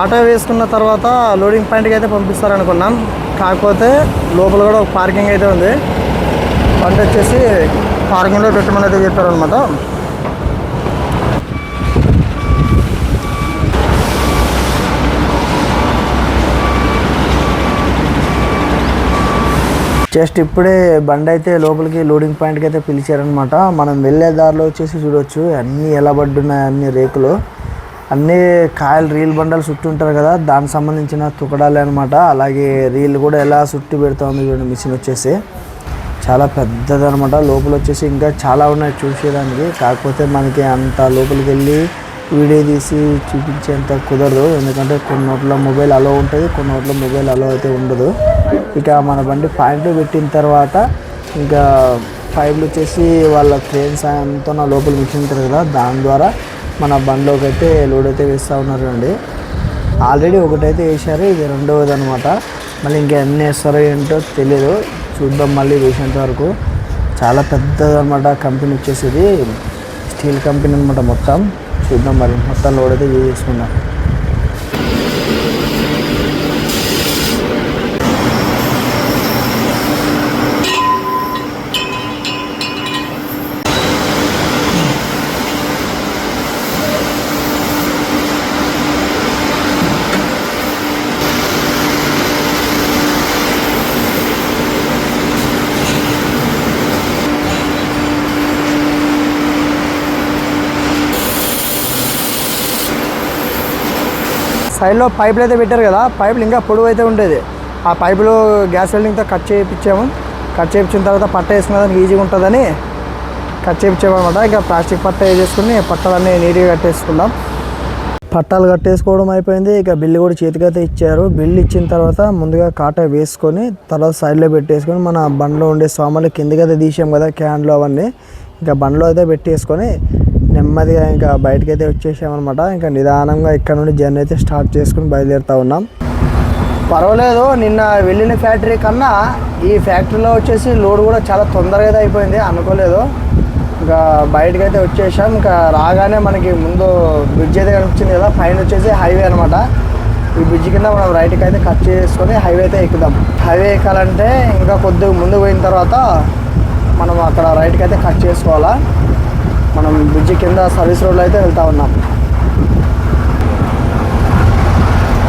Auto వేసుకున్న తర్వాత loading పాయింట్కి అయితే పంపిస్తారనుకున్నాం. కాకపోతే లోపల కూడా ఒక పార్కింగ్ అయితే ఉంది. బండి వచ్చేసి పార్కింగ్లో పెట్టమని అయితే చెప్పారనమాట జస్ట్ ఇప్పుడే బండి అయితే లోపలికి లోడింగ్ పాయింట్కి అయితే పిలిచారనమాట మనం వెళ్ళే దారిలో వచ్చేసి చూడొచ్చు. అన్నీ ఎలా పడ్డున్నాయి అన్ని రేకులు. అన్నీ కాయలు రీల్ బండలు చుట్టి ఉంటారు కదా దానికి సంబంధించిన తుకడాలే అనమాట అలాగే రీల్ కూడా ఎలా చుట్టి పెడతా ఉంది చూడండి మిషన్ వచ్చేసి. చాలా పెద్దది అనమాట లోపల వచ్చేసి ఇంకా చాలా ఉన్నాయి చూసేదానికి. కాకపోతే మనకి అంత లోపలికి వెళ్ళి వీడియో తీసి చూపించేంత కుదరదు. ఎందుకంటే కొన్ని నోట్ల మొబైల్ అలో ఉంటుంది కొన్ని నోట్ల మొబైల్ అలో అయితే ఉండదు. ఇక మన బండి పాయింట్ పెట్టిన తర్వాత ఇంకా పైపులు వచ్చేసి వాళ్ళ క్రేన్ సాయంతో నా లోపల మిషన్ ఉంటుంది కదా దాని ద్వారా మన బండ్లోకి అయితే లోడ్ అయితే వేస్తూ ఉన్నారు అండి. ఆల్రెడీ ఒకటైతే వేశారు ఇది రెండవది అనమాట మళ్ళీ ఇంకా ఎన్ని వేస్తారో ఏంటో తెలియదు చూద్దాం మళ్ళీ వేసేంత వరకు. చాలా పెద్దది అనమాట కంపెనీ వచ్చేసి ఇది. స్టీల్ కంపెనీ అనమాట మొత్తం. చూద్దాం మరి మొత్తం లోడ్ అయితే చేసుకుందాం. సైడ్లో పైపులు అయితే పెట్టారు కదా పైపులు ఇంకా పొడవు అయితే ఉండేది. ఆ పైపులు గ్యాస్ వెల్డింగ్తో కట్ చేయించాము. కట్ చేయించిన తర్వాత పట్ట వేసుకున్న దానికి ఈజీగా ఉంటుందని కట్ చేయించామన్నమాట. ఇంకా ప్లాస్టిక్ పట్ట వేసేసుకుని పట్టాలన్నీ నీట్గా కట్టేసుకుందాం పట్టాలు కట్టేసుకోవడం అయిపోయింది. ఇక బిల్లు కూడా చేతికైతే ఇచ్చారు. బిల్లు ఇచ్చిన తర్వాత ముందుగా కాట వేసుకొని తర్వాత సైడ్లో పెట్టేసుకొని మన బండ్లో ఉండే సామాన్లు కిందకైతే తీసాం కదా క్యాన్లు అవన్నీ. ఇంకా బండ్లో అయితే పెట్టేసుకొని నెమ్మదిగా ఇంకా బయటకైతే అయితే వచ్చేసామన్నమాట. ఇంకా నిదానంగా ఇక్కడ నుండి జర్నీ అయితే స్టార్ట్ చేసుకుని బయలుదేరుతా ఉన్నాం. పర్వాలేదు నిన్న వెళ్ళిన ఫ్యాక్టరీ కన్నా ఈ ఫ్యాక్టరీలో వచ్చేసి లోడ్ కూడా చాలా తొందరగా అయితే అయిపోయింది అనుకోలేదు. ఇంకా బయటకు అయితే వచ్చేసాం ఇంకా రాగానే మనకి ముందు బ్రిడ్జ్ అయితే కనిపించింది కదా పైన వచ్చేసి హైవే అనమాట ఈ బ్రిడ్జ్ కింద మనం రైట్కి అయితే కట్ చేసుకొని హైవే అయితే ఎక్కుదాం. హైవే ఎక్కాలంటే ఇంకా కొద్దిగా ముందు పోయిన తర్వాత మనం అక్కడ రైట్కి అయితే కట్ చేసుకోవాలా. మనం బ్రిడ్జ్ కింద సర్వీస్ రోడ్లో అయితే వెళ్తూ ఉన్నాం.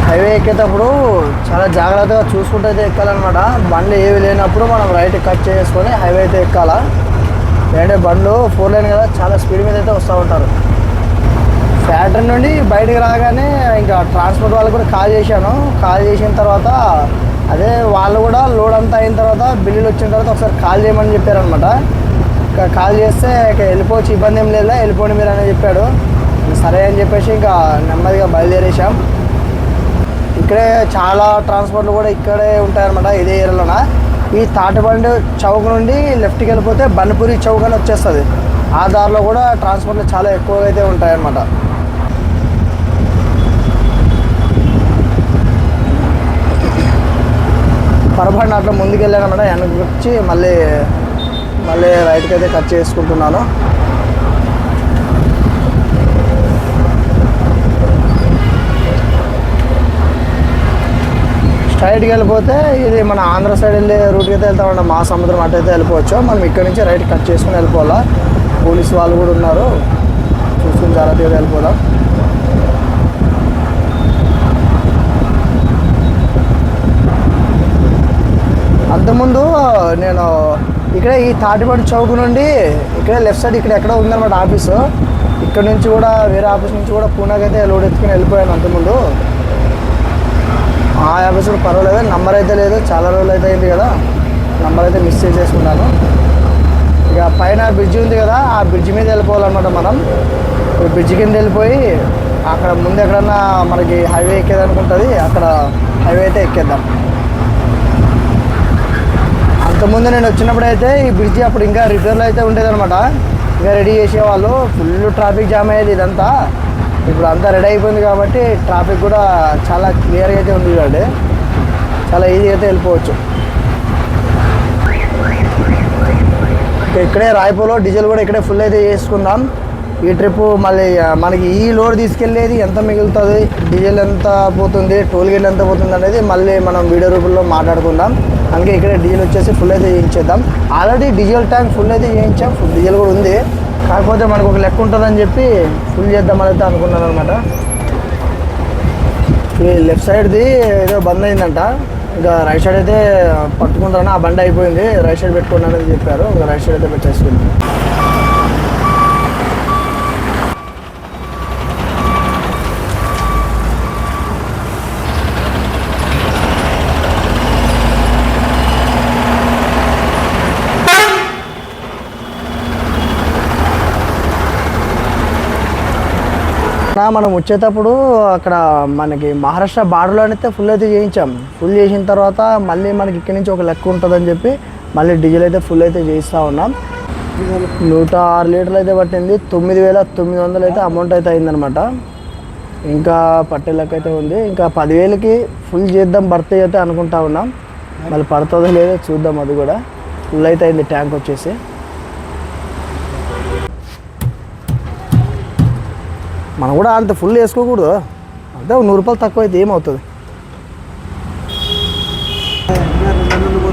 హైవే ఎక్కేటప్పుడు చాలా జాగ్రత్తగా చూసుకుంటూ అయితే ఎక్కాలన్నమాట. బండ్లు ఏవి లేనప్పుడు మనం రైట్ కట్ చేసుకొని హైవే అయితే ఎక్కాలా. లేదంటే బండ్లు ఫోర్ లైన్ కదా చాలా స్పీడ్ మీద అయితే వస్తూ ఉంటారు. ఫ్యాక్టరీ నుండి బయటకు రాగానే ఇంకా ట్రాన్స్పోర్ట్ వాళ్ళకి కూడా కాల్ చేశాను. కాల్ చేసిన తర్వాత అదే వాళ్ళు కూడా లోడ్ అంతా అయిన తర్వాత బిల్లులు వచ్చిన తర్వాత ఒకసారి కాల్ చేయమని చెప్పారనమాట కాల్ చేస్తే వెళ్ళిపోవచ్చు ఇబ్బంది ఏం లేదా వెళ్ళిపోండి మీరు అని చెప్పాడు. సరే అని చెప్పేసి ఇంకా నెమ్మదిగా బయలుదేరేసాం ఇక్కడే చాలా ట్రాన్స్పోర్ట్లు కూడా ఇక్కడే ఉంటాయన్నమాట ఇదే ఏరియాలోన. ఈ తాటబండి చౌక్ నుండి లెఫ్ట్కి వెళ్ళిపోతే బన్పూరి చౌక్ అని వచ్చేస్తుంది. ఆ దారిలో కూడా ట్రాన్స్పోర్ట్లు చాలా ఎక్కువగా అయితే ఉంటాయన్నమాట. పొరపాటున అట్లా ముందుకు వెళ్ళానమాట వెనక్కి వచ్చి మళ్ళీ మళ్ళీ రైట్కి అయితే కట్ చేసుకుంటున్నాను. స్ట్రైట్కి వెళ్ళిపోతే ఇది మన ఆంధ్ర సైడ్ వెళ్ళే రూట్కి అయితే వెళ్తా ఉన్నాం మా సముద్రం అటు అయితే వెళ్ళిపోవచ్చు. మనం ఇక్కడ నుంచి రైట్ కట్ చేసుకుని వెళ్ళిపోవాలా? పోలీసు వాళ్ళు కూడా ఉన్నారు. చూసుకుని జాగ్రత్తగా వెళ్ళిపోదాం. అంతకుముందు నేను ఇక్కడ ఈ తాటిపాటి చౌక్ నుండి ఇక్కడే లెఫ్ట్ సైడ్ ఇక్కడ ఎక్కడ ఉందన్నమాట ఆఫీసు. ఇక్కడ నుంచి కూడా వేరే ఆఫీస్ నుంచి కూడా పూనాకి అయితే లోడ్ ఎత్తుకుని వెళ్ళిపోయాను అంతకుముందు. ఆ ఆఫీస్ కూడా పర్వాలేదు నంబర్ అయితే లేదు చాలా రోజులు అయితే అయింది కదా. నంబర్ అయితే మిస్ చేసేసుకున్నాను. ఇక పైన బ్రిడ్జి ఉంది కదా ఆ బ్రిడ్జి మీద వెళ్ళిపోవాలన్నమాట మనం. బ్రిడ్జ్ బ్రిడ్జి కింద వెళ్ళిపోయి అక్కడ ముందు ఎక్కడన్నా మనకి హైవే ఎక్కేదనుకుంటుంది అక్కడ హైవే అయితే ఎక్కేద్దాం. ముందు నేను వచ్చినప్పుడు అయితే ఈ బ్రిడ్జి అప్పుడు ఇంకా రిపేర్లో అయితే ఉండేదన్నమాట. ఇంకా రెడీ చేసేవాళ్ళు. ఫుల్ ట్రాఫిక్ జామ్ అయ్యేది ఇదంతా. ఇప్పుడు అంతా రెడీ అయిపోయింది కాబట్టి ట్రాఫిక్ కూడా చాలా క్లియర్గా అయితే ఉంది చూడండి. చాలా ఈజీగా అయితే వెళ్ళిపోవచ్చు. ఇక్కడే రాయపూర్లో డీజిల్ కూడా ఇక్కడే ఫుల్ అయితే చేసుకుందాం. ఈ ట్రిప్ మళ్ళీ మనకి ఈ లోడ్ తీసుకెళ్ళేది ఎంత మిగులుతుంది డీజిల్ ఎంత పోతుంది టోల్ గేట్ ఎంత పోతుంది అనేది మళ్ళీ మనం వీడియో రూపంలో మాట్లాడుకుందాం. అందుకే ఇక్కడ డీజిల్ వచ్చేసి ఫుల్ అయితే చేయించేద్దాం. ఆల్రెడీ డీజిల్ ట్యాంక్ ఫుల్ అయితే చేయించాం ఫుల్ డీజిల్ కూడా ఉంది. కాకపోతే మనకు ఒక లెక్క ఉంటుందని చెప్పి ఫుల్ చేద్దామని అయితే అనుకున్నాను అనమాట ఈ లెఫ్ట్ సైడ్ది ఏదో బంద్ అయిందంట. ఇంకా రైట్ సైడ్ అయితే పట్టుకుంటారని ఆ బండి అయిపోయింది. రైట్ సైడ్ పెట్టుకున్నానని అనేది చెప్పారు. ఇంకా రైట్ సైడ్ అయితే పెట్టేసుకుంది. మనం వచ్చేటప్పుడు అక్కడ మనకి మహారాష్ట్ర బార్డర్లో అయితే ఫుల్ అయితే చేయించాం. ఫుల్ చేసిన తర్వాత మళ్ళీ మనకి ఇక్కడి నుంచి ఒక లెక్క ఉంటుందని చెప్పి మళ్ళీ డీజిల్ అయితే ఫుల్ అయితే చేయిస్తూ ఉన్నాం. నూట ఆరు లీటర్లు అయితే పట్టింది. తొమ్మిది వేల తొమ్మిది వందలు అయితే అమౌంట్ అయితే అయిందనమాట ఇంకా పట్టే లెక్క అయితే ఉంది. ఇంకా పదివేలకి ఫుల్ చేద్దాం భర్తీ అయితే అనుకుంటా ఉన్నాం. మళ్ళీ పడుతుందో లేదో చూద్దాం అది కూడా. ఫుల్ అయితే అయింది ట్యాంక్ వచ్చేసి. మనం కూడా అంత ఫుల్ వేసుకోకూడదు. అంటే నూరు రూపాయలు తక్కువ అయితే ఏమవుతుంది?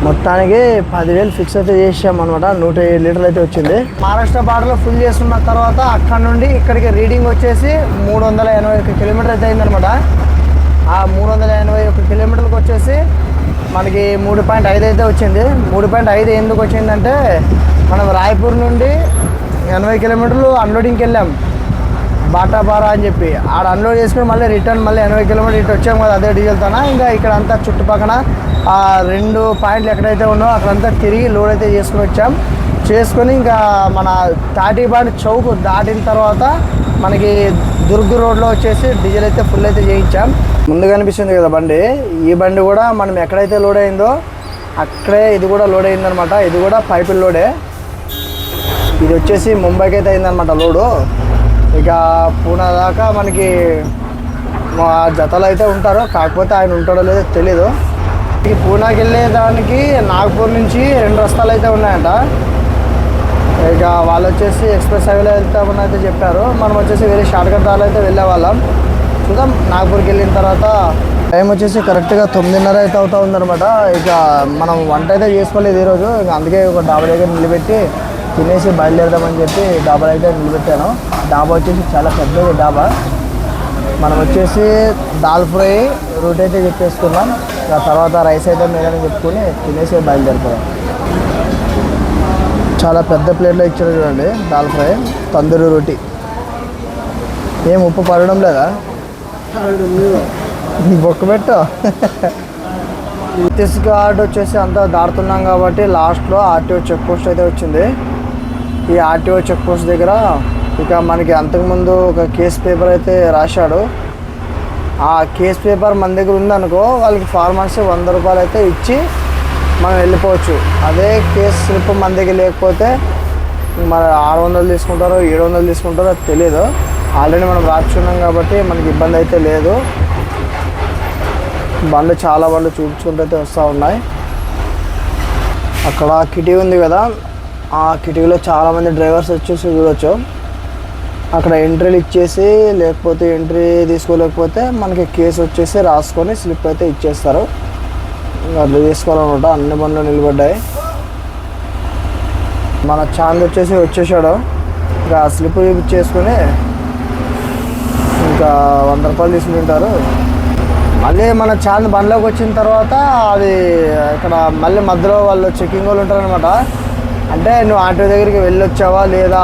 మొత్తానికి పదివేలు ఫిక్స్ అయితే చేసాం అనమాట నూట ఏడు లీటర్లు అయితే వచ్చింది. మహారాష్ట్ర బార్డర్లో ఫుల్ చేసుకున్న తర్వాత అక్కడ నుండి ఇక్కడికి రీడింగ్ వచ్చేసి మూడు వందల ఎనభై ఒక కిలోమీటర్ అయితే అయిందనమాట ఆ మూడు వందల ఎనభై ఒక కిలోమీటర్లకు వచ్చేసి మనకి మూడు పాయింట్ ఐదు అయితే వచ్చింది. మూడు పాయింట్ ఐదు ఎందుకు వచ్చిందంటే మనం రాయపూర్ నుండి ఎనభై కిలోమీటర్లు అన్లోడింగ్కి వెళ్ళాం. బాటాపారా అని చెప్పి. ఆడ అన్లోడ్ చేసుకుని మళ్ళీ రిటర్న్ మళ్ళీ ఎనభై కిలోమీటర్ ఇటు వచ్చాము కదా అదే డీజిల్తోన ఇంకా ఇక్కడ అంతా చుట్టుపక్కల ఆ రెండు పాయింట్లు ఎక్కడైతే ఉన్నో అక్కడంతా తిరిగి లోడ్ అయితే చేసుకుని వచ్చాం. చేసుకొని ఇంకా మన తాటిపాటి చౌక్ దాటిన తర్వాత మనకి దుర్గ్ రోడ్లో వచ్చేసి డీజిల్ అయితే ఫుల్ అయితే చేయించాం. ముందు కనిపిస్తుంది కదా బండి. ఈ బండి కూడా మనం ఎక్కడైతే లోడ్ అయిందో అక్కడే ఇది కూడా లోడ్ అయిందనమాట ఇది కూడా పైపుల్ లోడే ఇది వచ్చేసి ముంబైకి అయితే అయిందనమాట లోడు ఇక పూనా దాకా మనకి మా జతలు అయితే ఉంటారు. కాకపోతే ఆయన ఉంటాడో లేదో తెలీదు. ఇక పూనాకి వెళ్ళేదానికి నాగపూర్ నుంచి రెండు రస్తాలు అయితే ఉన్నాయంట. ఇక వాళ్ళు వచ్చేసి ఎక్స్ప్రెస్ హైవేలో వెళ్తామని అయితే చెప్పారు. మనం వచ్చేసి వేరే షార్ట్ కట్ దారిలో అయితే వెళ్ళే వాళ్ళం. చూద్దాం నాగపూర్కి వెళ్ళిన తర్వాత టైం వచ్చేసి కరెక్ట్గా తొమ్మిదిన్నర అయితే అవుతా ఉందనమాట ఇక మనం వంట అయితే చేసుకోలేదు ఈరోజు. ఇక అందుకే ఒక డాబా దగ్గర నిలబెట్టి తినేసి బయలుదేరదామని చెప్పి డాబా అయితే నిలబెట్టాను. డాబా వచ్చేసి చాలా పెద్దది డాబా. మనం వచ్చేసి దాల్ ఫ్రై రూట్ అయితే చెప్పేసుకున్నాం. ఆ తర్వాత రైస్ అయితే మీదని చెప్పుకొని తినేసి బయలుదేరిపోయాం చాలా పెద్ద ప్లేట్లో ఇచ్చారు చూడండి దాల్ ఫ్రై తందూరి రోటీ ఏం ఉప్పు పడడం లేదా? బొక్క పెట్టు. ఛత్తీస్గఢ్ వచ్చేసి అంతా దాడుతున్నాం కాబట్టి లాస్ట్లో ఆర్టీఓ చెక్ పోస్ట్ అయితే వచ్చింది. ఈ ఆర్టీఓ చెక్ పోస్ట్ దగ్గర ఇక మనకి అంతకుముందు ఒక కేస్ పేపర్ అయితే రాశాడు. ఆ కేస్ పేపర్ మన దగ్గర ఉందనుకో వాళ్ళకి ఫార్మర్స్ వంద రూపాయలు అయితే ఇచ్చి మనం వెళ్ళిపోవచ్చు. అదే కేస్ స్లిప్ మన దగ్గర లేకపోతే మరి ఆరు వందలు తీసుకుంటారో ఏడు వందలు తీసుకుంటారో అది తెలియదు ఆల్రెడీ మనం రాచున్నాం కాబట్టి మనకి ఇబ్బంది అయితే లేదు. బండ్లు చాలా బండ్లు చూపించుకుంటూ అయితే వస్తూ ఉన్నాయి. అక్కడ కిటికీ ఉంది కదా ఆ కిటికీలో చాలామంది డ్రైవర్స్ వచ్చేసి చూడొచ్చు. అక్కడ ఎంట్రీలు ఇచ్చేసి లేకపోతే ఎంట్రీ తీసుకోలేకపోతే మనకి కేసు వచ్చేసి రాసుకొని స్లిప్ అయితే ఇచ్చేస్తారు. అట్లా తీసుకోవాలన్నమాట. అన్ని బండ్లు నిలబడ్డాయి. మన చాంద్ వచ్చేసి వచ్చేసాడు. ఇంకా స్లిప్ చేసుకొని ఇంకా వంద రూపాయలు తీసుకుంటారు. మళ్ళీ మన చాంద్ బండ్లోకి వచ్చిన తర్వాత అది ఇక్కడ మళ్ళీ మధ్యలో వాళ్ళు చెకింగ్ వాళ్ళు ఉంటారనమాట అంటే నువ్వు ఆటో దగ్గరికి వెళ్ళొచ్చావా లేదా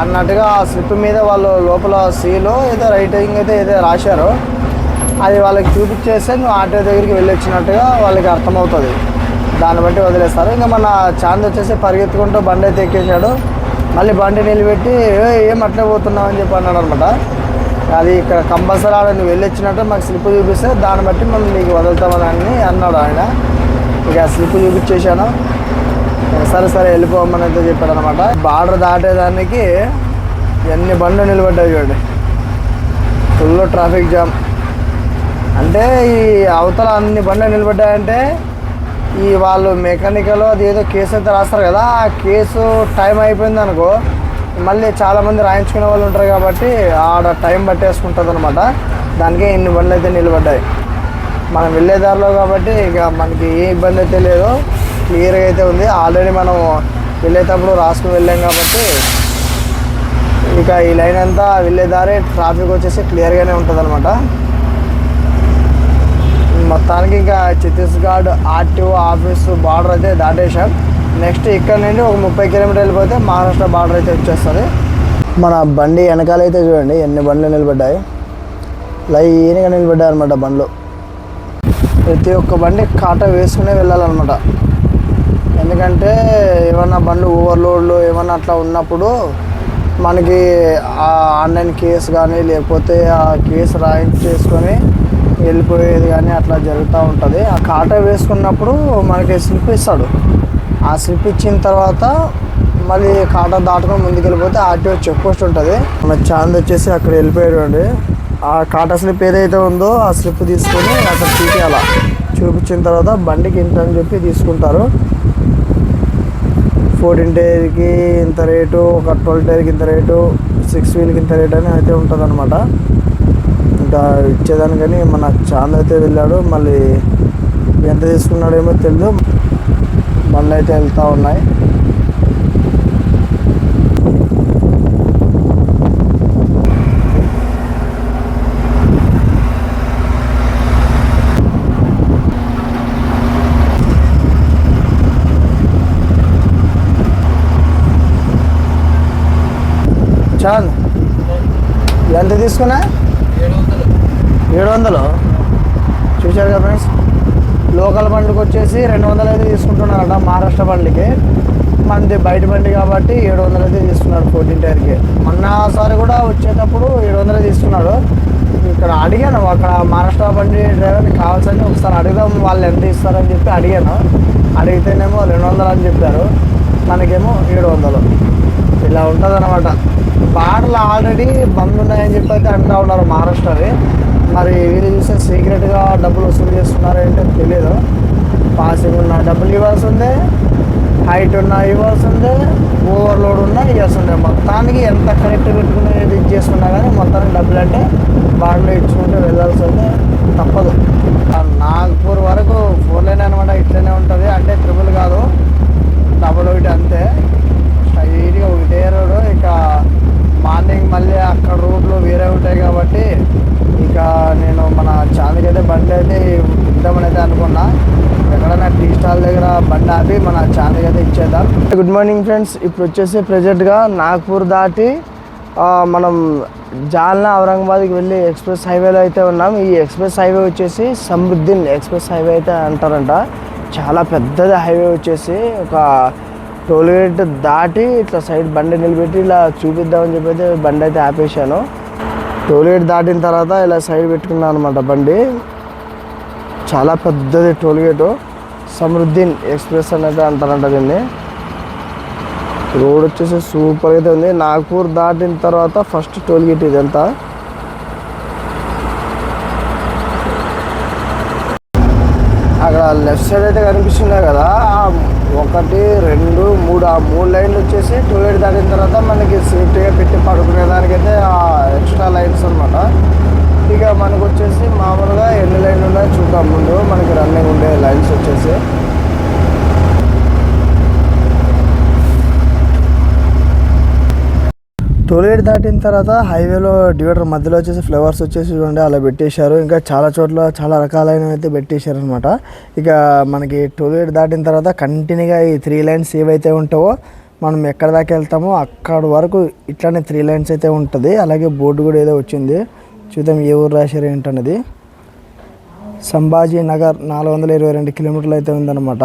అన్నట్టుగా ఆ స్లిప్ మీద వాళ్ళు లోపల సీలో ఏదో రైటింగ్ అయితే ఏదో రాశారు. అది వాళ్ళకి చూపించేస్తే నువ్వు ఆటో దగ్గరికి వెళ్ళొచ్చినట్టుగా వాళ్ళకి అర్థమవుతుంది. దాన్ని బట్టి వదిలేస్తారు. ఇంకా మన చాంద్ వచ్చేసి పరిగెత్తుకుంటూ బండి అయితే ఎక్కేసాడు మళ్ళీ బండి నిలబెట్టి ఏం అట్లే పోతున్నావు? అని చెప్పి అన్నాడు అనమాట అది ఇక్కడ కంపల్సరీ ఆడ నువ్వు వెళ్ళొచ్చినట్టు మాకు స్లిప్ చూపిస్తే దాన్ని బట్టి మనం నీకు వదులుతామని అన్నాడు ఆయన. ఇక స్లిప్ చూపించేశాను. సరే సరే వెళ్ళిపోమని అయితే చెప్పాడు అనమాట బార్డర్ దాటేదానికి ఎన్ని బండ్లు నిలబడ్డాయి చూడండి. Full traffic jam. అంటే ఈ అవతల అన్ని బండ్లు నిలబడ్డాయంటే ఈ వాళ్ళు మెకానికల్ అది ఏదో కేసు అయితే రాస్తారు కదా ఆ కేసు టైం అయిపోయింది అనుకో మళ్ళీ చాలామంది రాయించుకునే వాళ్ళు ఉంటారు కాబట్టి ఆడ టైం పట్టేసుకుంటుంది అనమాట దానికే ఇన్ని బండ్లు అయితే నిలబడ్డాయి. మనం వెళ్ళే దారిలో కాబట్టి ఇక మనకి ఏ ఇబ్బంది అయితే లేదు. క్లియర్గా అయితే ఉంది. ఆల్రెడీ మనం వెళ్ళేటప్పుడు రాసుకుని వెళ్ళాం కాబట్టి ఇక ఈ లైన్ అంతా వెళ్ళేదారే ట్రాఫిక్ వచ్చేసి క్లియర్గానే ఉంటుంది అనమాట మొత్తానికి ఇంకా ఛత్తీస్గఢ్ ఆర్టీఓ ఆఫీసు బార్డర్ అయితే దాటేశాం. నెక్స్ట్ ఇక్కడ నుండి ఒక ముప్పై కిలోమీటర్ వెళ్ళిపోతే మహారాష్ట్ర బార్డర్ అయితే వచ్చేస్తుంది. మన బండి వెనకాలైతే చూడండి ఎన్ని బండ్లు నిలబడ్డాయి. లైన్గా నిలబడ్డాయి అనమాట బండ్లు. ప్రతి ఒక్క బండి కాట వేసుకునే వెళ్ళాలన్నమాట. ఎందుకంటే ఏమన్నా బండ్లు ఓవర్లోడ్లు ఏమన్నా అట్లా ఉన్నప్పుడు మనకి ఆ ఆన్లైన్ కేసు కానీ లేకపోతే ఆ కేసు రాయించి చేసుకొని వెళ్ళిపోయేది కానీ అట్లా జరుగుతూ ఉంటుంది. ఆ కాట వేసుకున్నప్పుడు మనకి స్లిప్ ఇస్తాడు. ఆ స్లిప్ ఇచ్చిన తర్వాత మళ్ళీ కాటా దాటుకొని ముందుకు వెళ్ళిపోతే ఆర్టీఓ చెక్ పోస్ట్ ఉంటుంది. మన చాంద్ వచ్చేసి అక్కడ వెళ్ళిపోయాడు ఆ కాటా స్లిప్ ఏదైతే ఉందో ఆ స్లిప్ తీసుకొని అక్కడ చూపించాల చూపించిన తర్వాత బండికి ఇంత అని చెప్పి తీసుకుంటారు. ఫోర్టీన్ టైర్కి ఇంత రేటు ఒక ట్వెల్వ్ టైర్కి ఇంత రేటు సిక్స్ వీల్కి ఇంత రేట్ అని అయితే ఉంటుంది అనమాట ఇంకా ఇచ్చేదానికని మన చాంద్ అయితే వెళ్ళాడు. మళ్ళీ ఎంత తీసుకున్నాడేమో తెలియదు బండ్లు అయితే వెళ్తూ ఉన్నాయి. చాలు. ఎంత తీసుకున్నా? ఏడు వందలు. చూశారు కదా ఫ్రెండ్స్? లోకల్ బండికి వచ్చేసి రెండు వందలు అయితే తీసుకుంటున్నారట మహారాష్ట్ర బండికి మనది బయట బండి కాబట్టి ఏడు వందలు అయితే తీసుకున్నాడు ఫోర్టీన్ టైర్కి. మొన్నసారి కూడా వచ్చేటప్పుడు ఏడు వందలు తీసుకున్నాడు. ఇక్కడ అడిగాను అక్కడ మహారాష్ట్ర బండి డ్రైవర్ని కావాల్సింది ఒకసారి అడుగుదాం వాళ్ళు ఎంత ఇస్తారని చెప్పి అడిగాను. అడిగితేనేమో రెండు వందలు అని చెప్పారు. మనకేమో ఏడు వందలు. ఇలా ఉంటుంది అనమాట బాటలు ఆల్రెడీ బంద్ ఉన్నాయని చెప్పి అయితే అంటూ ఉన్నారు మహారాష్ట్రవి మరి వీళ్ళు చూస్తే సీక్రెట్గా డబ్బులు వసూలు చేస్తున్నారు ఏంటో తెలియదు పాసింగ్ ఉన్న డబ్బులు ఇవ్వాల్సి ఉంది హైట్ ఉన్న ఇవ్వాల్సి ఉంది ఓవర్లోడ్ ఉన్న ఇవ్వాల్సి ఉంది. మొత్తానికి ఎంత కనెక్ట్ పెట్టుకుని ఇది చేసుకున్నా కానీ మొత్తానికి డబ్బులు అంటే బాటలో ఇచ్చుకుంటే వెళ్ళాల్సి ఉంది తప్పదు. నాగ్పూర్ వరకు ఫోర్ లైన్ అనమాట ఇట్లనే ఉంటుంది. అంటే ట్రిపుల్ కాదు. డబుల్ ఒకటి అంతే. స్ట్రైట్గా ఒకటే రోడ్ ఇక మార్నింగ్ మళ్ళీ అక్కడ రోడ్లు వేరే ఉంటాయి కాబట్టి ఇక నేను మన చాందికి అయితే బండి అయితే ఇద్దామని అయితే అనుకున్నా. ఎక్కడైనా టీ స్టాల్ దగ్గర బండి ఆపి మన చాందికి అయితే ఇచ్చేద్దాం. గుడ్ మార్నింగ్ ఫ్రెండ్స్ ఇప్పుడు వచ్చేసి ప్రజెంట్గా నాగ్పూర్ దాటి మనం జాల్నా ఔరంగాబాద్కి వెళ్ళి ఎక్స్ప్రెస్ హైవేలో అయితే ఉన్నాం. ఈ ఎక్స్ప్రెస్ హైవే వచ్చేసి సమృద్ధిన్ ఎక్స్ప్రెస్ హైవే అయితే అంటారంట. చాలా పెద్దది హైవే వచ్చేసి ఒక టోల్ గేట్ దాటి ఇట్లా సైడ్ బండి నిలబెట్టి ఇలా చూపిద్దామని చెప్పి అయితే బండి అయితే ఆపేసాను టోల్ గేట్ దాటిన తర్వాత ఇలా సైడ్ పెట్టుకున్నాను అనమాట బండి. చాలా పెద్దది టోల్ గేటు. సమృద్ధిన్ ఎక్స్ప్రెస్ అనేది అంటారంట దీన్ని. రోడ్ వచ్చేసి సూపర్ అయితే ఉంది. నాగపూర్ దాటిన తర్వాత ఫస్ట్ టోల్ గేట్ ఇదంతా. అక్కడ లెఫ్ట్ సైడ్ అయితే కనిపిస్తున్నాయి కదా. ఆ ఒకటి రెండు మూడు ఆ మూడు లైన్లు వచ్చేసి టోల్ దాటిన తర్వాత మనకి సేఫ్టీగా పెట్టి పడుకునే దానికైతే ఆ ఎక్స్ట్రా లైన్స్ అనమాట ఇక మనకు వచ్చేసి మామూలుగా ఎన్ని లైన్లు ఉన్నాయో చూద్దాం ముందు మనకి రన్నింగ్ ఉండే లైన్స్ వచ్చేసి టోల్గేట్ దాటిన తర్వాత హైవేలో డివైడర్ మధ్యలో వచ్చేసి ఫ్లవర్స్ వచ్చేసి చూడండి అలా పెట్టేశారు. ఇంకా చాలా చోట్ల చాలా రకాలైనవి అయితే పెట్టేశారు అనమాట ఇక మనకి టోల్గేట్ దాటిన తర్వాత కంటిన్యూగా ఈ త్రీ లైన్స్ ఏవైతే ఉంటావో మనం ఎక్కడ దాకా వెళ్తామో అక్కడ వరకు ఇట్లానే త్రీ లైన్స్ అయితే ఉంటుంది. అలాగే బోర్డు కూడా ఏదో వచ్చింది. చూద్దాం ఏ ఊరు రాశారు ఏంటన్నది సంభాజీ నగర్ నాలుగు వందల ఇరవై రెండు కిలోమీటర్లు అయితే ఉందన్నమాట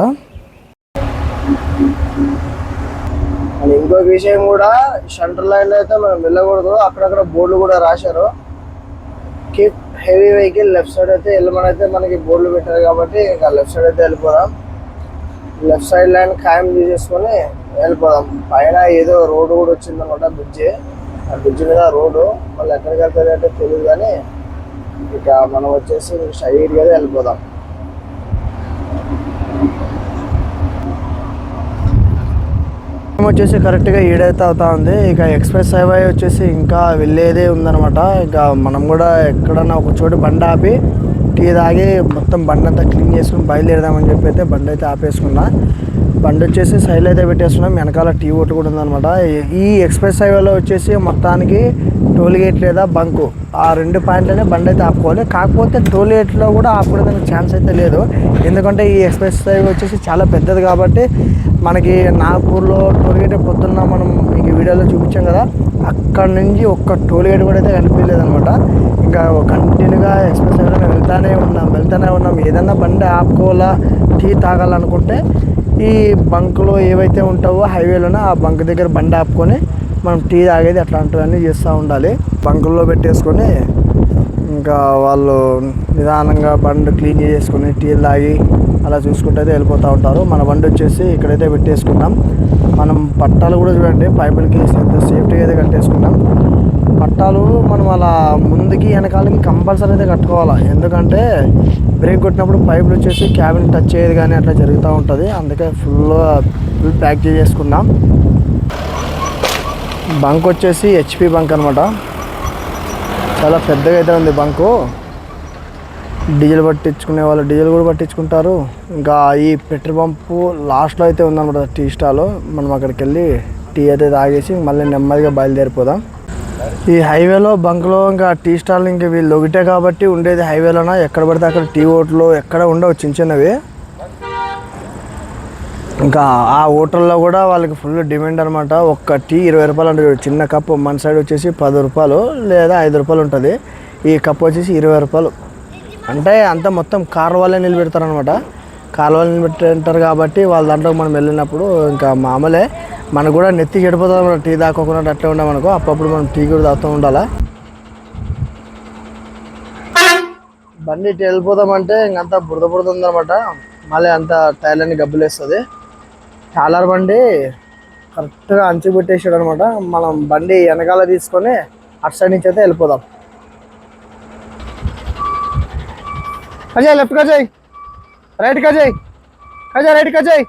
అండ్ ఇంకో విషయం కూడా సెంటర్ లైన్ అయితే మనం వెళ్ళకూడదు. అక్కడక్కడ బోర్డులు కూడా రాశారు. Keep heavy vehicle left side అయితే వెళ్ళమని అయితే మనకి బోర్డులు పెట్టారు కాబట్టి ఇంకా లెఫ్ట్ సైడ్ అయితే వెళ్ళిపోదాం. లెఫ్ట్ సైడ్ లైన్ ఖాయం తీసేసుకొని వెళ్ళిపోదాం. పైన ఏదో రోడ్డు కూడా వచ్చిందనమాట బ్రిడ్జి ఆ బ్రిడ్జ్ మీద రోడ్డు. మళ్ళీ ఎక్కడికి వెళ్తుంది అంటే తెలియదు కానీ ఇక మనం వచ్చేసి స్ట్రైట్గా వెళ్ళిపోదాం. వచ్చేసి కరెక్ట్గా ఏడైతే అవుతా ఉంది. ఇక ఎక్స్ప్రెస్ హైవే వచ్చేసి ఇంకా వెళ్ళేదే ఉందన్నమాట. ఇక మనం కూడా ఎక్కడన్నా ఒక చోటు బండి ఆపి టీ తాగి మొత్తం బండి అంతా క్లీన్ చేసుకుని బయలుదేరదామని చెప్పి అయితే బండి అయితే ఆపేసుకున్నా. బండి వచ్చేసి సైడ్ అయితే పెట్టేస్తున్నాం. వెనకాల టీ ఓటు కూడా ఉందన్నమాట. ఈ- ఈ ఎక్స్ప్రెస్ హైవేలో వచ్చేసి మొత్తానికి టోల్ గేట్ లేదా బంకు ఆ రెండు పాయింట్లనే బండి అయితే ఆపుకోవాలి. కాకపోతే టోల్ గేట్లో కూడా ఆపుకోవడానికి ఛాన్స్ అయితే లేదు. ఎందుకంటే ఈ ఎక్స్ప్రెస్ హైవే వచ్చేసి చాలా పెద్దది కాబట్టి మనకి నాగపూర్లో టోల్ గేట్ పొద్దున్న మనం మీకు వీడియోలో చూపించాం కదా అక్కడ నుంచి ఒక్క టోల్ గేట్ కూడా అయితే కనిపించలేదు అనమాట ఇంకా కంటిన్యూగా ఎక్స్ప్రెస్ హైవేలో వెళ్తానే ఉన్నాం వెళ్తానే ఉన్నాం. ఏదన్నా బండి ఆపుకోవాలా టీ తాగాలనుకుంటే ఈ బంకులో ఏవైతే ఉంటావో హైవేలోనే ఆ బంక్ దగ్గర బండి ఆపుకొని మనం టీ తాగేది అట్లాంటివన్నీ చేస్తూ ఉండాలి. బంకుల్లో పెట్టేసుకొని ఇంకా వాళ్ళు నిదానంగా బండి క్లీన్ చేసుకొని టీ తాగి అలా చూసుకుంటే అయితే వెళ్ళిపోతూ ఉంటారు. మన బండి వచ్చేసి ఇక్కడైతే పెట్టేసుకున్నాం. మనం పట్టాలు కూడా చూడండి పైపులకి సేఫ్టీగా అయితే కట్టేసుకున్నాం. పట్టాలు మనం అలా ముందుకి వెనకాలకి కంపల్సరీ అయితే కట్టుకోవాలి? ఎందుకంటే బ్రేక్ కొట్టినప్పుడు పైపులు వచ్చేసి క్యాబిన్ టచ్ అయ్యేది కానీ అట్లా జరుగుతూ ఉంటుంది. అందుకే ఫుల్ ఫుల్ ప్యాక్ చేసేసుకున్నాం బంక్ వచ్చేసి హెచ్పి బంక్ అనమాట చాలా పెద్దగా అయితే ఉంది బంకు. డీజిల్ పట్టించుకునే వాళ్ళు డీజిల్ కూడా పట్టించుకుంటారు. ఇంకా ఈ పెట్రోల్ పంపు లాస్ట్లో అయితే ఉందన్నమాట టీ స్టాల్. మనం అక్కడికి వెళ్ళి టీ అయితే తాగేసి మళ్ళీ నెమ్మదిగా బయలుదేరిపోదాం. ఈ హైవేలో బంక్లో ఇంకా టీ స్టాల్ ఇంకా వీళ్ళు ఒకటే కాబట్టి ఉండేది హైవేలోనా? ఎక్కడ పడితే అక్కడ టీ ఓట్లు ఎక్కడ ఉండవు చిన్న చిన్నవి. ఇంకా ఆ హోటల్లో కూడా వాళ్ళకి ఫుల్ డిమాండ్ అనమాట ఒక్క టీ ఇరవై రూపాయలు ఉంటుంది చిన్న కప్పు మన సైడ్ వచ్చేసి పది రూపాయలు లేదా ఐదు రూపాయలు ఉంటుంది. ఈ కప్ వచ్చేసి ఇరవై రూపాయలు. అంటే అంతా మొత్తం కార్ వాళ్ళే నిలబెడతారనమాట కార్ వాళ్ళు నిలబెట్టారు కాబట్టి వాళ్ళ దాంట్లో మనం వెళ్ళినప్పుడు ఇంకా మామూలే. మనకు కూడా నెత్తి చెడిపోతుంది మనం టీ తాకోకుండా అట్లే ఉన్నామనుకో అప్పుడప్పుడు మనం టీ కూడా తాగుతూ ఉండాలా? బండి ఇటు వెళ్ళిపోదామంటే ఇంకంతా బురద బురద ఉందన్నమాట. మళ్ళీ అంత టైర్ అన్ని గబ్బులేస్తుంది టాలర్ బండి కరెక్ట్గా అంచు పెట్టేసాడు అనమాట మనం బండి వెనకాల తీసుకొని అటు సైడ్ నుంచి అయితే వెళ్ళిపోదాం. అజయ్ లెఫ్ట్ కజయ్. రైట్ కజయ్. కజయ్ రైట్ కజయ్.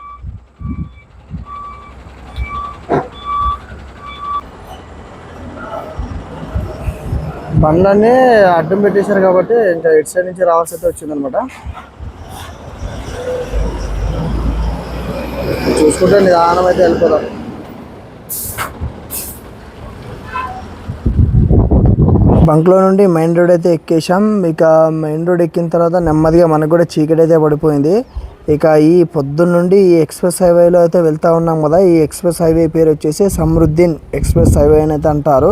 బండ్లన్నీ అడ్డం పెట్టేశారు కాబట్టి ఇంకా ఇటు సైడ్ నుంచి రావాల్సి అయితే వచ్చిందనమాట. చూసుకుంటే నిదానం అయితే వెళ్ళిపోదాం. బంక్లో నుండి మెయిన్ రోడ్ అయితే ఎక్కేసాం ఇక మెయిన్ రోడ్ ఎక్కిన తర్వాత నెమ్మదిగా మనకు కూడా చీకటి అయితే పడిపోయింది. ఇక ఈ పొద్దున్న నుండి ఈ ఎక్స్ప్రెస్ హైవేలో అయితే వెళ్తా ఉన్నాం కదా. ఈ ఎక్స్ప్రెస్ హైవే పేరు వచ్చేసి సమృద్ధిన్ ఎక్స్ప్రెస్ హైవే అని అయితే అంటారు.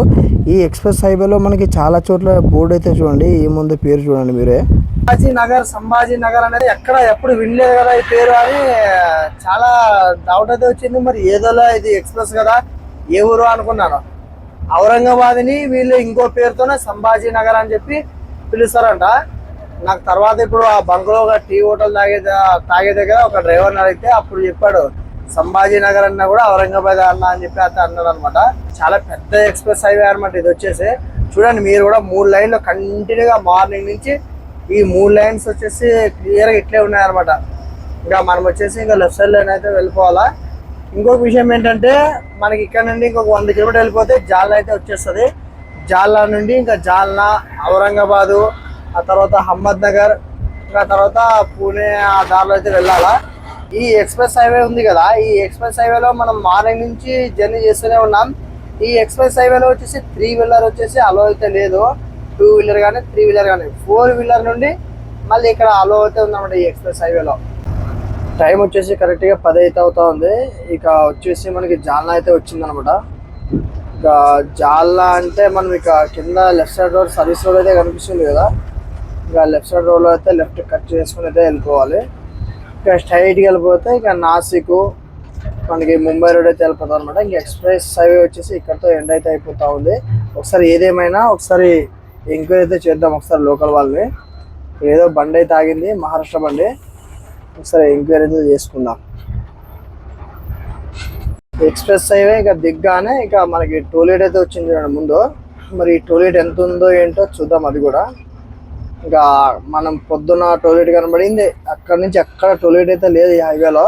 ఈ ఎక్స్ప్రెస్ హైవేలో మనకి చాలా చోట్ల బోర్డు అయితే చూడండి. ఈ ముందు పేరు చూడండి మీరే. సంభాజీ నగర్ సంభాజీ నగర్ అనేది ఎక్కడ ఎప్పుడు వినలేదు కదా ఈ పేరు అని చాలా డౌట్ అయితే వచ్చింది. మరి ఏదోలా ఇది ఎక్స్ప్రెస్ కదా. ఏ ఊరు అనుకున్నాను. ఔరంగాబాద్ని వీళ్ళు ఇంకో పేరుతోనే సంభాజీ నగర్ అని చెప్పి పిలుస్తారంట. నాకు తర్వాత ఇప్పుడు ఆ బంగ్లో ఒక టీ హోటల్ తాగే తాగే దగ్గర ఒక డ్రైవర్ అడిగితే అప్పుడు చెప్పాడు సంభాజీ నగర్ అన్నా కూడా ఔరంగాబాద్ అన్న అని చెప్పి అతను అన్నాడు అనమాట చాలా పెద్ద ఎక్స్ప్రెస్ హైవే అనమాట ఇది వచ్చేసి. చూడండి మీరు కూడా మూడు లైన్లు కంటిన్యూగా మార్నింగ్ నుంచి ఈ మూడు లైన్స్ వచ్చేసి క్లియర్గా ఇట్లే ఉన్నాయన్నమాట. ఇంకా మనం వచ్చేసి ఇంకా లెఫ్ట్ సైడ్ లైన్ అయితే వెళ్ళిపోవాలా. ఇంకొక విషయం ఏంటంటే మనకి ఇక్కడ నుండి ఇంకొక వంద కిలోమీటర్ వెళ్ళిపోతే జాల్నా అయితే వచ్చేస్తుంది. జాల్నా నుండి ఇంకా జాల్నా ఔరంగాబాదు ఆ తర్వాత అహ్మద్ నగర్ ఇంకా తర్వాత పూణే ఆ దారిలో అయితే వెళ్ళాలా? ఈ ఎక్స్ప్రెస్ హైవే ఉంది కదా ఈ ఎక్స్ప్రెస్ హైవేలో మనం మార్నింగ్ నుంచి జర్నీ చేస్తూనే ఉన్నాం. ఈ ఎక్స్ప్రెస్ హైవేలో వచ్చేసి త్రీ వీలర్ వచ్చేసి అలో అయితే లేదు. టూ వీలర్ కానీ త్రీ వీలర్ కానీ ఫోర్ వీలర్ నుండి మళ్ళీ ఇక్కడ అలో అయితే ఉందన్నమాట ఈ ఎక్స్ప్రెస్ హైవేలో. టైం వచ్చేసి కరెక్ట్గా పది అయితే అవుతా ఉంది. ఇక వచ్చేసి మనకి జాల్నా అయితే వచ్చిందనమాట ఇక జాల్నా అంటే మనం ఇక కింద left side road service road అయితే కనిపిస్తుంది కదా. ఇక లెఫ్ట్ సైడ్ రోడ్లో అయితే లెఫ్ట్ కట్ చేసుకుని అయితే వెళ్ళిపోవాలి. ఇంకా స్ట్రైట్కి వెళ్ళిపోతే ఇక నాసిక్ మనకి ముంబై రోడ్ అయితే వెళ్ళిపోతాం అనమాట ఇంకా ఎక్స్ప్రెస్ హైవే వచ్చేసి ఇక్కడతో ఎండ్ అయితే అయిపోతూ ఉంది. ఒకసారి ఏదేమైనా ఒకసారి ఎంక్వైరీ అయితే చేద్దాం ఒకసారి లోకల్ వాళ్ళని. ఏదో బండి అయితే ఆగింది మహారాష్ట్ర బండి. ఒకసారి ఎంక్వైరీ అయితే చేసుకుందాం. ఎక్స్ప్రెస్ హైవే ఇక దిగ్గానే ఇక మనకి టోలేట్ అయితే వచ్చింది చూడండి ముందు. మరి ఈ ఎంత ఉందో ఏంటో చూద్దాం అది కూడా. ఇంకా మనం పొద్దున్న టోలెట్ కనబడింది. అక్కడ నుంచి ఎక్కడ టోలెట్ అయితే లేదు ఈ హైవేలో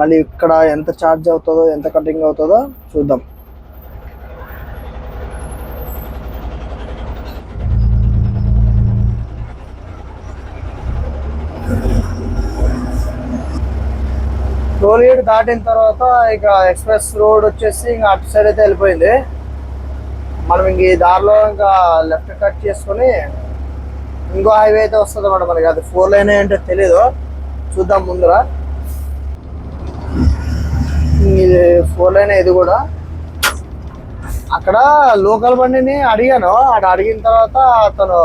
మళ్ళీ ఇక్కడ ఎంత ఛార్జ్ అవుతుందో ఎంత కటింగ్ అవుతుందో చూద్దాం. టోల్గేట్ దాటిన తర్వాత ఇక ఎక్స్ప్రెస్ రోడ్ వచ్చేసి ఇంకా అటు సైడ్ అయితే వెళ్ళిపోయింది. మనం ఇంక ఈ దారిలో ఇంకా లెఫ్ట్ కట్ చేసుకొని ఇంకో హైవే అయితే వస్తుంది అన్నమాట మనకి. అది ఫోర్ లైన్ అంటే తెలీదు. చూద్దాం ముందర. ఇది ఫోర్ లైన్ ఇది కూడా. అక్కడ లోకల్ బండిని అడిగాను. అక్కడ అడిగిన తర్వాత అతను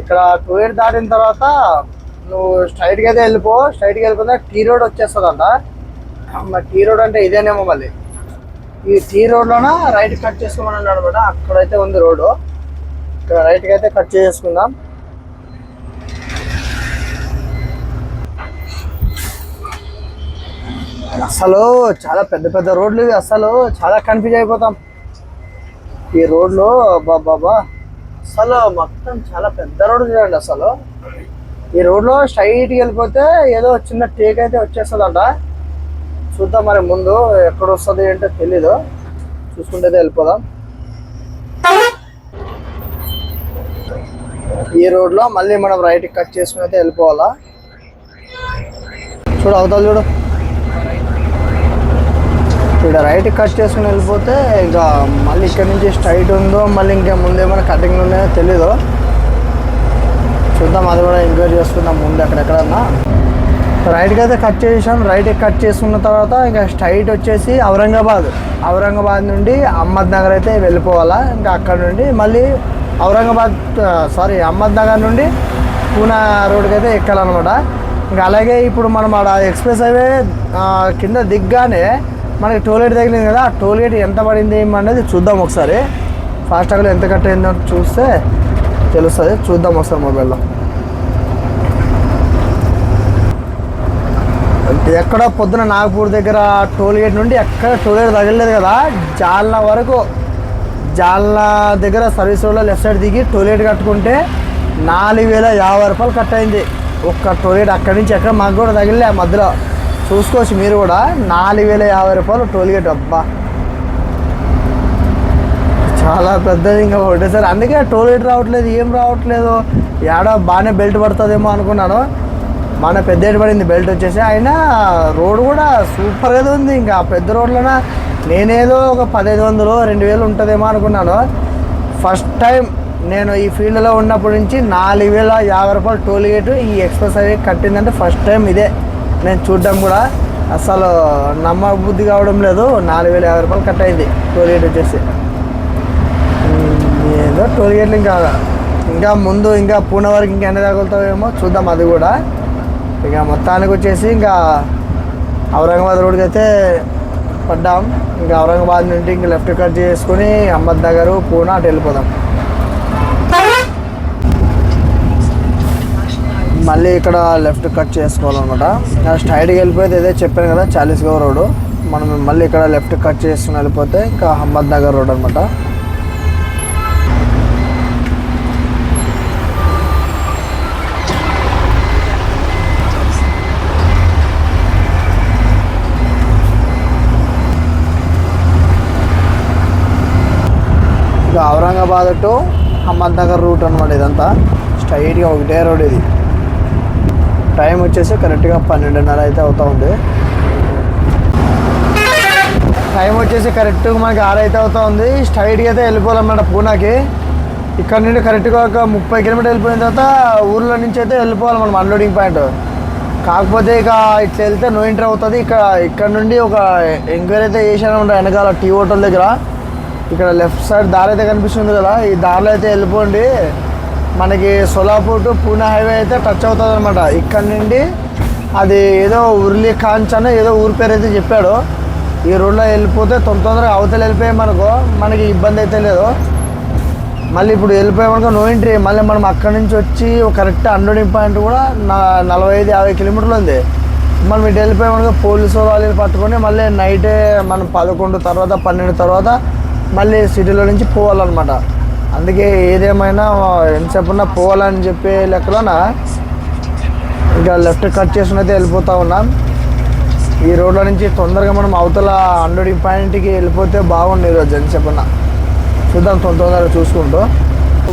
ఇక్కడ టూ ఇయర్ దాటిన తర్వాత నువ్వు స్ట్రైట్గా అయితే వెళ్ళిపో. స్ట్రైట్గా వెళ్ళిపోతే టీ రోడ్ వచ్చేస్తుందంట. మరి టీ రోడ్ అంటే ఇదేనేమో మళ్ళీ. ఈ టీ రోడ్లోన రైట్ కట్ చేసుకోమని అన్నాడు అనమాట అక్కడైతే ఉంది రోడ్డు. ఇక్కడ రైట్కి అయితే కట్ చేసుకుందాం. అసలు చాలా పెద్ద పెద్ద రోడ్లు ఇవి అసలు చాలా కన్ఫ్యూజ్ అయిపోతాం. ఈ రోడ్లు బాబా అసలు మొత్తం చాలా పెద్ద రోడ్డు చూడండి అసలు ఈ రోడ్లో స్ట్రైట్కి వెళ్ళిపోతే ఏదో చిన్న టేక్ అయితే వచ్చేస్తుందంట. చూద్దాం మరి ముందు ఎక్కడ వస్తుంది ఏంటో తెలీదు. చూసుకుంటే అయితే వెళ్ళిపోదాం. ఈ రోడ్లో మళ్ళీ మనం రైట్ కట్ చేసుకుని అయితే వెళ్ళిపోవాలా? చూడు అవతల చూడు. ఇక్కడ రైట్ కట్ చేసుకుని వెళ్ళిపోతే ఇంకా మళ్ళీ ఇక్కడ నుంచి స్ట్రైట్ ఉందో మళ్ళీ ఇంకా ముందేమైనా కటింగ్ ఉన్నాయో తెలీదు. చూద్దాం అది కూడా ఎంక్వైరీ చేసుకుందాం ముందు ఎక్కడెక్కడన్నా. రైట్కి అయితే కట్ చేసాం రైట్ కట్ చేసుకున్న తర్వాత ఇంకా స్ట్రైట్ వచ్చేసి ఔరంగాబాద్. ఔరంగాబాద్ నుండి అహ్మద్ నగర్ అయితే వెళ్ళిపోవాలా? ఇంకా అక్కడ నుండి మళ్ళీ ఔరంగాబాద్ సారీ అహ్మద్ నగర్ నుండి పూనా రోడ్కి అయితే ఎక్కాలన్నమాట. ఇంకా అలాగే ఇప్పుడు మనం ఆడ ఎక్స్ప్రెస్ హైవే కింద దిగ్గానే మనకి టోల్గేట్ తగిలింది కదా ఆ టోల్గేట్ ఎంత పడింది అనేది చూద్దాం ఒకసారి. ఫాస్టాగ్లో ఎంత కట్ అయిందో చూస్తే తెలుస్తుంది. చూద్దాం ఒకసారి మొబైల్లో. ఎక్కడ పొద్దున నాగపూర్ దగ్గర టోల్గేట్ నుండి ఎక్కడ టోల్ గేట్ తగలలేదు కదా జాల్నా వరకు జాల్నా దగ్గర సర్వీస్ రోడ్లో లెఫ్ట్ సైడ్ దిగి టోల్ కట్టుకుంటే నాలుగు వేల యాభై రూపాయలు కట్ అయింది. ఒక్క టోల్ గేట్ అక్కడి నుంచి ఎక్కడ మాకు కూడా తగిలే మధ్యలో చూసుకోవచ్చు మీరు కూడా. నాలుగు వేల యాభై రూపాయలు టోల్గేట్ అబ్బా. చాలా పెద్దది ఇంకా ఒకటేసారి అందుకే టోల్గేట్ రావట్లేదు ఏం రావట్లేదు. ఏడో బాగానే బెల్ట్ పడుతుందేమో అనుకున్నాను. మన పెద్ద పడింది బెల్ట్ వచ్చేసి. అయినా రోడ్ కూడా సూపర్గా ఉంది. ఇంకా పెద్ద రోడ్లోన నేనేదో ఒక పదహైదు వందలు రెండు వేలు ఉంటుందేమో అనుకున్నాను. ఫస్ట్ టైం నేను ఈ ఫీల్డ్లో ఉన్నప్పటి నుంచి నాలుగు వేల యాభై రూపాయలు టోల్ గేట్ ఈ ఎక్స్ప్రెస్ హైవే కట్టిందంటే ఫస్ట్ టైం ఇదే. నేను చూడడం కూడా అసలు నమ్మబుద్ధి కావడం లేదు. నాలుగు వేల యాభై రూపాయలు కట్ అయింది టోల్ గేట్ వచ్చేసి. ఏదో టోల్ గేట్లు ఇంకా ఇంకా ముందు ఇంకా పూణె వరకు ఇంకా ఎన్ని తగులుతావేమో చూద్దాం అది కూడా. ఇక మొత్తానికి వచ్చేసి ఇంకా ఔరంగాబాద్ రోడ్కి అయితే పడ్డాం. ఇంకా ఔరంగాబాద్ నుండి ఇంకా లెఫ్ట్ కట్ చేసుకుని అహ్మద్ నగర్ పూణె అటు వెళ్ళిపోదాం. మళ్ళీ ఇక్కడ లెఫ్ట్ కట్ చేసుకోవాలన్నమాట. స్ట్రైట్కి వెళ్ళిపోతే ఏదో చెప్పాను కదా చాలీస్గా రోడ్ మనం మళ్ళీ ఇక్కడ లెఫ్ట్ కట్ చేసుకుని వెళ్ళిపోతే ఇంకా అహ్మద్ నగర్ రోడ్ అనమాట Aurangabad to Ahmednagar route అనమాట ఇదంతా. స్ట్రైట్గా ఒకటే రోడ్ ఇది. టైం వచ్చేసి కరెక్ట్గా పన్నెండున్నర అయితే అవుతూ ఉంది. టైం వచ్చేసి కరెక్ట్గా మనకి ఆరు అయితే ఉంది. స్ట్రైట్గా అయితే వెళ్ళిపోవాలన్నమాట పూనాకి. ఇక్కడ నుండి కరెక్ట్గా ఒక ముప్పై కిలోమీటర్ వెళ్ళిపోయిన తర్వాత ఊర్లో నుంచి అయితే వెళ్ళిపోవాలి మనం అన్లోడింగ్ పాయింట్. కాకపోతే ఇక ఇట్లా వెళ్తే నో ఎంట్రీ అవుతుంది. ఇక్కడ ఇక్కడ నుండి ఒక ఎంక్వైరీ అయితే చేశాను అనమాట వెనకాల టీ హోటల్ దగ్గర. ఇక్కడ లెఫ్ట్ సైడ్ దారి అయితే కనిపిస్తుంది కదా. ఈ దారిలో అయితే వెళ్ళిపోండి. మనకి సోలాపూర్ టు పూణే హైవే అయితే టచ్ అవుతుంది అనమాట ఇక్కడ నుండి అది ఏదో ఉర్లి కాంచన అని ఏదో ఊరి పేరు అయితే చెప్పాడు. ఈ రోడ్లో వెళ్ళిపోతే తొందర తొందరగా అవతల వెళ్ళిపోయామనుకో మనకి ఇబ్బంది అయితే లేదు. మళ్ళీ ఇప్పుడు వెళ్ళిపోయామనుకో నో ఎంట్రీ మళ్ళీ మనం అక్కడి నుంచి వచ్చి కరెక్ట్ అన్లోడింగ్ పాయింట్ కూడా నా నలభై ఐదు యాభై కిలోమీటర్లు ఉంది. మనం ఇటు వెళ్ళిపోయామనుకో పోలీసు వాళ్ళని పట్టుకొని మళ్ళీ నైటే మనం పదకొండు తర్వాత పన్నెండు తర్వాత మళ్ళీ సిటీలో నుంచి పోవాలన్నమాట. అందుకే ఏదేమైనా ఎంతసేపు ఉన్నా పోవాలని చెప్పే లెక్కలోన ఇంకా లెఫ్ట్ కట్ చేసుకుని అయితే వెళ్ళిపోతా ఉన్నాం. ఈ రోడ్ల నుంచి తొందరగా మనం అవతల హండ్రెడ్ పాయింట్కి వెళ్ళిపోతే బాగుండు ఈరోజు అని చెప్పిన చూద్దాం తొందర తొందరగా చూసుకుంటూ.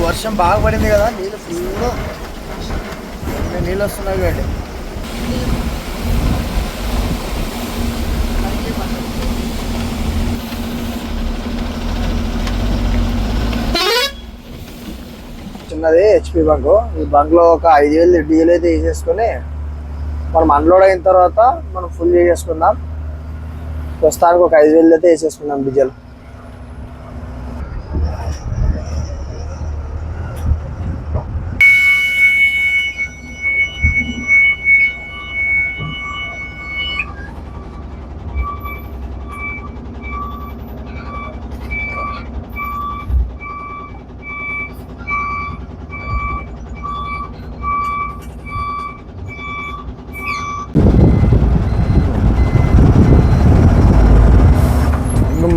వర్షం బాగా పడింది కదా నీళ్ళు ఫుల్ నీళ్ళు వస్తున్నాయి చిన్నది హెచ్పి బంక్ ఈ బంక్లో ఒక ఐదు వేలు డీజిల్ అయితే వేసేసుకొని మనం అన్లోడ్ అయిన తర్వాత మనం ఫుల్ చేసేసుకుందాం ప్రస్తుతానికి ఒక ఐదు వేలు అయితే వేసేసుకుందాం డీజిల్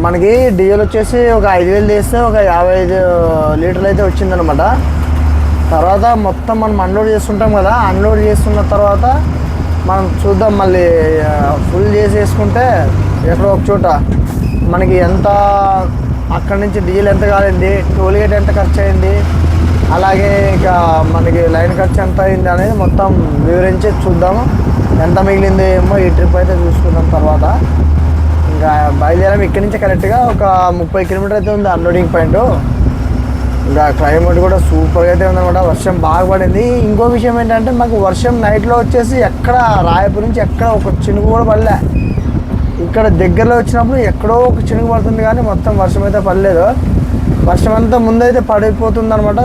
మనకి డీజిల్ వచ్చేసి ఒక ఐదు వేలు తీస్తే ఒక యాభై ఐదు లీటర్లు అయితే వచ్చిందనమాట తర్వాత మొత్తం మనం అన్లోడ్ చేస్తుంటాం కదా అన్లోడ్ చేస్తున్న తర్వాత మనం చూద్దాం మళ్ళీ ఫుల్ చేసేసుకుంటే ఎక్కడో ఒక చోట మనకి ఎంత అక్కడి నుంచి డీజిల్ ఎంత కాలింది టోల్గేట్ ఎంత ఖర్చు అయింది అలాగే ఇక మనకి లైన్ ఖర్చు ఎంత అయింది అనేది మొత్తం వివరించి చూద్దాము. ఎంత మిగిలింది ఏమో ఈ ట్రిప్ అయితే చూసుకుందాం తర్వాత. ఇంకా బయలుదేరాం ఇక్కడి నుంచి కరెక్ట్గా ఒక ముప్పై కిలోమీటర్ అయితే ఉంది అన్లోడింగ్ పాయింట్ ఇంకా క్లైమేట్ కూడా సూపర్గా అయితే ఉందన్నమాట. వర్షం బాగా పడింది. ఇంకో విషయం ఏంటంటే మాకు వర్షం నైట్లో వచ్చేసి ఎక్కడ రాయపూర్ నుంచి ఎక్కడ ఒక చినుకు కూడా పడలే. ఇక్కడ దగ్గరలో వచ్చినప్పుడు ఎక్కడో ఒక చినుకు పడుతుంది కానీ మొత్తం వర్షం అయితే పడలేదు. వర్షం అంతా ముందైతే పడిపోతుంది అనమాట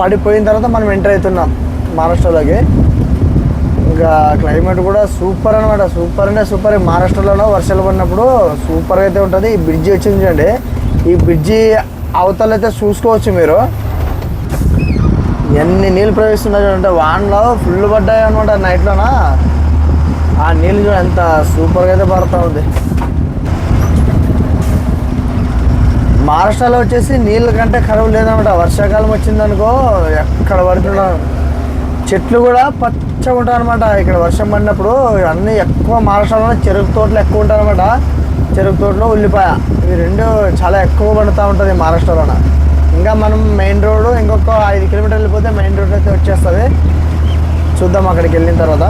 పడిపోయిన తర్వాత మనం ఎంటర్ అవుతున్నాం మహారాష్ట్రలోకి. ఇంకా క్లైమేట్ కూడా సూపర్ అనమాట సూపర్ అంటే సూపర్. మహారాష్ట్రలో వర్షాలు పడినప్పుడు సూపర్గా అయితే ఉంటుంది. ఈ బ్రిడ్జి వచ్చింది చూడండి. ఈ బ్రిడ్జి అవతల అయితే చూసుకోవచ్చు మీరు. ఎన్ని నీళ్ళు ప్రవేశిస్తున్నాయి చూడండి. వానలో ఫుల్ పడ్డాయి అనమాట నైట్లోనా. ఆ నీళ్ళు చూడ ఎంత సూపర్గా అయితే పడుతూ ఉంది. మహారాష్ట్రలో వచ్చేసి నీళ్ళ కంటే కరువు లేదనమాట వర్షాకాలం వచ్చిందనుకో ఎక్కడ పడుతున్నా. చెట్లు కూడా పచ్చగా ఉంటారనమాట అనమాట ఇక్కడ వర్షం పడినప్పుడు అన్నీ ఎక్కువ మహారాష్ట్రలో చెరుకు తోటలు ఎక్కువ ఉంటాయి అనమాట చెరుకు తోటలో ఉల్లిపాయ. ఇవి రెండు చాలా ఎక్కువ పడుతూ ఉంటుంది మహారాష్ట్రలోన. ఇంకా మనం మెయిన్ రోడ్ ఇంకొక ఐదు కిలోమీటర్లు వెళ్ళిపోతే మెయిన్ రోడ్ అయితే వచ్చేస్తుంది. చూద్దాం అక్కడికి వెళ్ళిన తర్వాత.